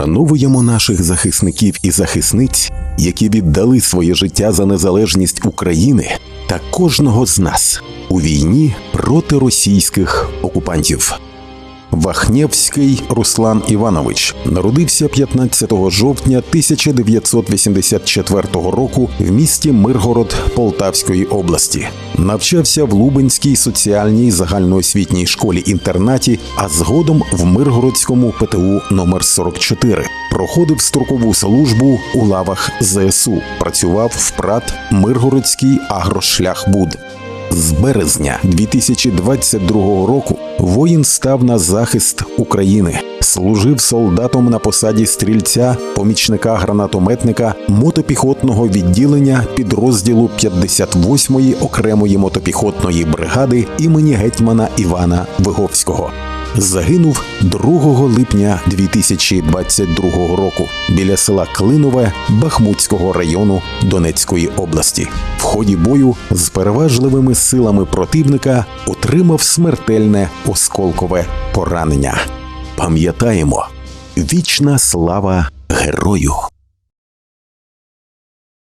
Вшановуємо наших захисників і захисниць, які віддали своє життя за незалежність України та кожного з нас у війні проти російських окупантів. Вахнєвський Руслан Іванович народився 15 жовтня 1984 року в місті Миргород Полтавської області. Навчався в Лубенській соціальній загальноосвітній школі-інтернаті, а згодом в Миргородському ПТУ номер 44 Проходив строкову службу у лавах ЗСУ. Працював в ПРАТ Миргородський агрошляхбуд. З березня 2022 року воїн став на захист України, служив солдатом на посаді стрільця, помічника гранатометника мотопіхотного відділення підрозділу 58-ї окремої мотопіхотної бригади імені гетьмана Івана Виговського. Загинув 2 липня 2022 року біля села Клинове Бахмутського району Донецької області. В ході бою з переважливими силами противника отримав смертельне осколкове поранення. Пам'ятаємо, вічна слава герою!